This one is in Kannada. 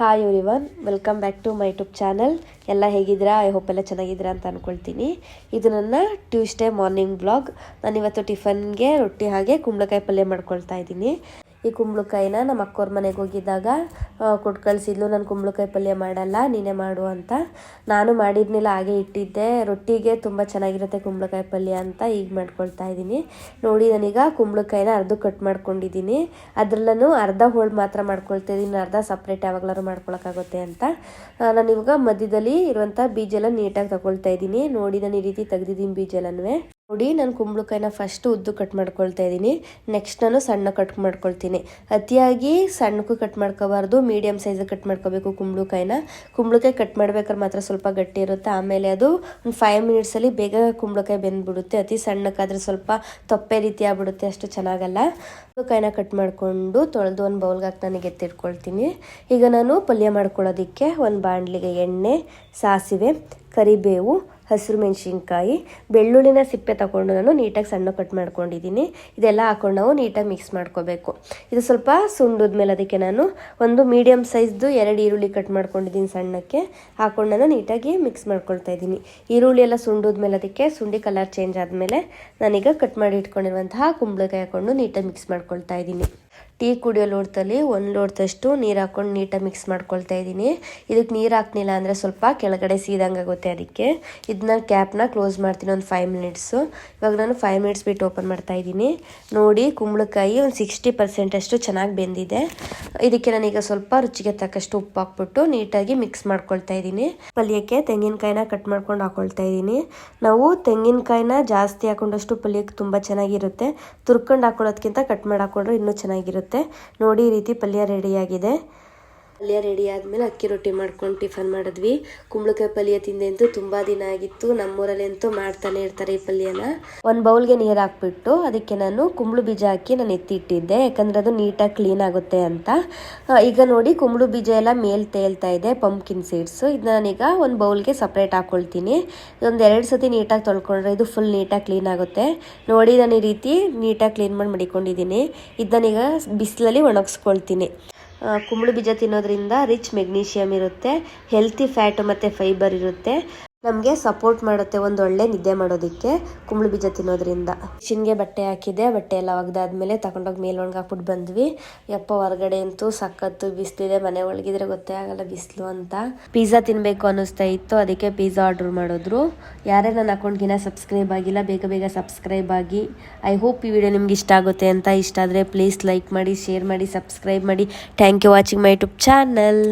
Hi everyone welcome back to my YouTube channel ಎಲ್ಲ ಹೇಗಿದ್ದೀರಾ? ಐ ಹೋಪ್ ಎಲ್ಲ ಚೆನ್ನಾಗಿದ್ದೀರಾ ಅಂತ ಅಂದ್ಕೊಳ್ತೀನಿ ಇದು ನನ್ನ ಟ್ಯೂಸ್ಡೇ ಮಾರ್ನಿಂಗ್ ಬ್ಲಾಗ್ ನಾನಿವತ್ತು ಟಿಫನ್ಗೆ ರೊಟ್ಟಿ ಹಾಗೆ ಕುಂಬಳಕಾಯಿ ಪಲ್ಯ ಮಾಡ್ಕೊಳ್ತಾ ಇದ್ದೀನಿ. ಈ ಕುಂಬಳಕಾಯಿನ ನಮ್ಮ ಅಕ್ಕೋರ್ ಮನೆಗೆ ಹೋಗಿದ್ದಾಗ ಕೊಟ್ಟು ಕಳಿಸಿದ್ಲು, ನಾನು ಕುಂಬಳಕಾಯಿ ಪಲ್ಯ ಮಾಡಲ್ಲ, ನೀನೇ ಮಾಡು ಅಂತ. ನಾನು ಮಾಡಿದ್ನಿಲ್ಲ ಹಾಗೆ ಇಟ್ಟಿದ್ದೆ. ರೊಟ್ಟಿಗೆ ತುಂಬ ಚೆನ್ನಾಗಿರುತ್ತೆ ಕುಂಬಳಕಾಯಿ ಪಲ್ಯ ಅಂತ ಈಗ ಮಾಡ್ಕೊಳ್ತಾ ಇದ್ದೀನಿ. ನೋಡಿ, ನಾನೀಗ ಕುಂಬಳಕಾಯಿನ ಅರ್ಧ ಕಟ್ ಮಾಡ್ಕೊಂಡಿದ್ದೀನಿ. ಅದರಲ್ಲೂ ಅರ್ಧ ಹೋಳು ಮಾತ್ರ ಮಾಡ್ಕೊಳ್ತಾ ಇದ್ದೀನಿ. ಅರ್ಧ ಸಪ್ರೇಟ್ ಯಾವಾಗಲಾರು ಮಾಡ್ಕೊಳಕ್ಕಾಗುತ್ತೆ ಅಂತ. ನಾನು ಇವಾಗ ಮಧ್ಯದಲ್ಲಿ ಇರುವಂಥ ಬೀಜ ಎಲ್ಲ ನೀಟಾಗಿ ತಗೊಳ್ತಾ ಇದ್ದೀನಿ. ನೋಡಿ, ನಾನು ಈ ರೀತಿ ತೆಗ್ದಿದ್ದೀನಿ ಬೀಜ ನೋಡಿ ನಾನು ಕುಂಬಳಕಾಯಿನ ಫಸ್ಟ್ ಉದ್ದು ಕಟ್ ಮಾಡ್ಕೊಳ್ತಾ ಇದ್ದೀನಿ. ನೆಕ್ಸ್ಟ್ ನಾನು ಸಣ್ಣ ಕಟ್ ಮಾಡ್ಕೊಳ್ತೀನಿ. ಅತಿಯಾಗಿ ಸಣ್ಣಕ್ಕೂ ಕಟ್ ಮಾಡ್ಕೋಬಾರ್ದು ಮೀಡಿಯಮ್ ಸೈಜ್ ಕಟ್ ಮಾಡ್ಕೋಬೇಕು ಕುಂಬಳಕಾಯಿನ. ಕುಂಬಳಕಾಯಿ ಕಟ್ ಮಾಡ್ಬೇಕಾದ್ರೆ ಮಾತ್ರ ಸ್ವಲ್ಪ ಗಟ್ಟಿ ಇರುತ್ತೆ. ಆಮೇಲೆ ಅದು ಒಂದು ಫೈವ್ ಮಿನಿಟ್ಸಲ್ಲಿ ಬೇಗ ಕುಂಬಳಕಾಯಿ ಬೆಂದ್ಬಿಡುತ್ತೆ. ಅತಿ ಸಣ್ಣಕ್ಕಾದ್ರೆ ಸ್ವಲ್ಪ ತೊಪ್ಪೆ ರೀತಿ ಆಗ್ಬಿಡುತ್ತೆ, ಅಷ್ಟು ಚೆನ್ನಾಗಲ್ಲ. ಕುಂಬಳಕಾಯಿನ ಕಟ್ ಮಾಡಿಕೊಂಡು ತೊಳೆದು ಒಂದು ಬೌಲ್ಗೆ ಹಾಕಿ ನನಗೆ ಎತ್ತಿಟ್ಕೊಳ್ತೀನಿ. ಈಗ ನಾನು ಪಲ್ಯ ಮಾಡ್ಕೊಳ್ಳೋದಕ್ಕೆ ಒಂದು ಬಾಣಲಿಗೆ ಎಣ್ಣೆ, ಸಾಸಿವೆ, ಕರಿಬೇವು ಹಸಿರು ಮೆಣಸಿನ್ಕಾಯಿ, ಬೆಳ್ಳುಳ್ಳಿನ ಸಿಪ್ಪೆ ತಗೊಂಡು ನಾನು ನೀಟಾಗಿ ಸಣ್ಣ ಕಟ್ ಮಾಡ್ಕೊಂಡಿದ್ದೀನಿ. ಇದೆಲ್ಲ ಹಾಕೊಂಡು ನಾವು ನೀಟಾಗಿ ಮಿಕ್ಸ್ ಮಾಡ್ಕೋಬೇಕು. ಇದು ಸ್ವಲ್ಪ ಸುಂಡದ್ಮೇಲೆ ಅದಕ್ಕೆ ನಾನು ಒಂದು ಮೀಡಿಯಮ್ ಸೈಜ್ದು ಎರಡು ಈರುಳ್ಳಿ ಕಟ್ ಮಾಡ್ಕೊಂಡಿದ್ದೀನಿ ಸಣ್ಣಕ್ಕೆ. ಹಾಕೊಂಡು ನಾನು ನೀಟಾಗಿ ಮಿಕ್ಸ್ ಮಾಡ್ಕೊಳ್ತಾ ಇದ್ದೀನಿ. ಈರುಳ್ಳಿ ಎಲ್ಲ ಸುಂಡದ್ಮೇಲೆ ಅದಕ್ಕೆ ಸುಂಡಿ ಕಲರ್ ಚೇಂಜ್ ಆದಮೇಲೆ ನಾನೀಗ ಕಟ್ ಮಾಡಿ ಇಟ್ಕೊಂಡಿರುವಂತಹ ಕುಂಬಳಕಾಯಿ ಹಾಕೊಂಡು ನೀಟಾಗಿ ಮಿಕ್ಸ್ ಮಾಡ್ಕೊಳ್ತಾ ಇದ್ದೀನಿ. ಟೀ ಕುಡಿಯೋ ಲೋಟದಲ್ಲಿ ಒಂದು ಲೋಟದಷ್ಟು ನೀರು ಹಾಕೊಂಡು ನೀಟಾಗಿ ಮಿಕ್ಸ್ ಮಾಡ್ಕೊಳ್ತಾ ಇದ್ದೀನಿ. ಇದಕ್ಕೆ ನೀರು ಹಾಕ್ಲಿಲ್ಲ ಅಂದರೆ ಸ್ವಲ್ಪ ಕೆಳಗಡೆ ಸೀದಂಗೆ ಆಗುತ್ತೆ ಅದಕ್ಕೆ. ಇದನ್ನ ಕ್ಯಾಪ್ನ ಕ್ಲೋಸ್ ಮಾಡ್ತೀನಿ ಒಂದು ಫೈವ್ ಮಿನಿಟ್ಸು ಇವಾಗ ನಾನು ಫೈವ್ ಮಿನಿಟ್ಸ್ ಬಿಟ್ಟು ಓಪನ್ ಮಾಡ್ತಾ ಇದ್ದೀನಿ. ನೋಡಿ ಕುಂಬಳಕಾಯಿ ಒಂದು ಸಿಕ್ಸ್ಟಿ ಪರ್ಸೆಂಟ್ ಅಷ್ಟು ಚೆನ್ನಾಗಿ ಬೆಂದಿದೆ. ಇದಕ್ಕೆ ನಾನೀಗ ಸ್ವಲ್ಪ ರುಚಿಗೆ ತಕ್ಕಷ್ಟು ಉಪ್ಪು ಹಾಕ್ಬಿಟ್ಟು ನೀಟಾಗಿ ಮಿಕ್ಸ್ ಮಾಡ್ಕೊಳ್ತಾ ಇದ್ದೀನಿ. ಪಲ್ಯಕ್ಕೆ ತೆಂಗಿನಕಾಯಿನ ಕಟ್ ಮಾಡ್ಕೊಂಡು ಹಾಕೊಳ್ತಾ ಇದ್ದೀನಿ. ನಾವು ತೆಂಗಿನಕಾಯಿನ ಜಾಸ್ತಿ ಹಾಕೊಂಡಷ್ಟು ಪಲ್ಯಕ್ಕೆ ತುಂಬ ಚೆನ್ನಾಗಿರುತ್ತೆ. ತುರ್ಕೊಂಡು ಹಾಕೊಳ್ಳೋದಕ್ಕಿಂತ ಕಟ್ ಮಾಡಿ ಹಾಕೊಂಡ್ರೆ ಇನ್ನೂ ಚೆನ್ನಾಗಿರುತ್ತೆ. ನೋಡಿ ಈ ರೀತಿ ಪಲ್ಯ ರೆಡಿಯಾಗಿದೆ ಪಲ್ಯ ರೆಡಿ ಆದಮೇಲೆ ಅಕ್ಕಿ ರೊಟ್ಟಿ ಮಾಡ್ಕೊಂಡು ಟಿಫನ್ ಮಾಡಿದ್ವಿ. ಕುಂಬಳಕಾಯಿ ಪಲ್ಯ ತಿಂದೆಂತೂ ತುಂಬ ದಿನ ಆಗಿತ್ತು. ನಮ್ಮೂರಲ್ಲಿ ಅಂತೂ ಮಾಡ್ತಾನೆ ಇರ್ತಾರೆ ಈ ಪಲ್ಯನ. ಒಂದು ಬೌಲ್ಗೆ ನೀರು ಹಾಕ್ಬಿಟ್ಟು ಅದಕ್ಕೆ ನಾನು ಕುಂಬಳು ಬೀಜ ಹಾಕಿ ನಾನು ಎತ್ತಿಟ್ಟಿದ್ದೆ. ಯಾಕಂದ್ರೆ ಅದು ನೀಟಾಗಿ ಕ್ಲೀನ್ ಆಗುತ್ತೆ ಅಂತ. ಈಗ ನೋಡಿ ಕುಂಬಳು ಬೀಜ ಎಲ್ಲ ಮೇಲ್ ತೇಲ್ತಾ ಇದೆ ಪಂಪ್ಕಿನ್ ಸೀಡ್ಸು ಇದನ್ನ ನಾನೀಗ ಒಂದು ಬೌಲ್ಗೆ ಸಪ್ರೇಟ್ ಹಾಕ್ಕೊಳ್ತೀನಿ ಇದೊಂದು ಎರಡು ಸತಿ ನೀಟಾಗಿ ತೊಳ್ಕೊಂಡ್ರೆ ಇದು ಫುಲ್ ನೀಟಾಗಿ ಕ್ಲೀನ್ ಆಗುತ್ತೆ. ನೋಡಿ ನಾನು ಈ ರೀತಿ ನೀಟಾಗಿ ಕ್ಲೀನ್ ಮಾಡಿ ಮಡಿಕೊಂಡಿದ್ದೀನಿ. ಇದನ್ನೀಗ ಬಿಸಿಲಲ್ಲಿ ಒಣಗಿಸ್ಕೊಳ್ತೀನಿ. ಕುಂಬಳ ಬೀಜ ತಿನ್ನೋದ್ರಿಂದ ರಿಚ್ ಮೆಗ್ನೀಷಿಯಂ ಇರುತ್ತೆ ಹೆಲ್ತಿ ಫ್ಯಾಟ್ ಮತ್ತು ಫೈಬರ್ ಇರುತ್ತೆ. ನಮಗೆ ಸಪೋರ್ಟ್ ಮಾಡುತ್ತೆ, ಒಂದು ಒಳ್ಳೆ ನಿದ್ದೆ ಮಾಡೋದಕ್ಕೆ ಕುಂಬಳ ಬೀಜ ತಿನ್ನೋದ್ರಿಂದ. ಶಿನ್ಗೆ ಬಟ್ಟೆ ಹಾಕಿದೆ ಬಟ್ಟೆ ಎಲ್ಲ ಒಗ್ದಾದ್ಮೇಲೆ ತಗೊಂಡೋಗಿ ಮೇಲೆ ಒಣಗಾಕ್ಬಿಟ್ಟು ಬಂದ್ವಿ. ಯಪ್ಪ, ಹೊರಗಡೆ ಅಂತೂ ಸಖತ್ತು ಬಿಸಿಲಿದೆ, ಮನೆ ಒಳಗಿದ್ರೆ ಗೊತ್ತೇ ಆಗಲ್ಲ ಬಿಸಿಲು ಅಂತ. ಪಿಜ್ಜಾ ತಿನ್ನಬೇಕು ಅನ್ನಿಸ್ತಾ ಇತ್ತು, ಅದಕ್ಕೆ ಪಿಜ್ಜಾ ಆರ್ಡ್ರ್ ಮಾಡಿದ್ರು. ಯಾರೇ ನನ್ನ ಅಕೌಂಟ್ಗಿನ ಸಬ್ಸ್ಕ್ರೈಬ್ ಆಗಿಲ್ಲ, ಬೇಗ ಬೇಗ ಸಬ್ಸ್ಕ್ರೈಬ್ ಆಗಿ. ಐ ಹೋಪ್ ಈ ವಿಡಿಯೋ ನಿಮ್ಗೆ ಇಷ್ಟ ಆಗುತ್ತೆ ಅಂತ. ಇಷ್ಟ ಆದರೆ ಪ್ಲೀಸ್ ಲೈಕ್ ಮಾಡಿ ಶೇರ್ ಮಾಡಿ ಸಬ್ಸ್ಕ್ರೈಬ್ ಮಾಡಿ. Thank you watching my YouTube channel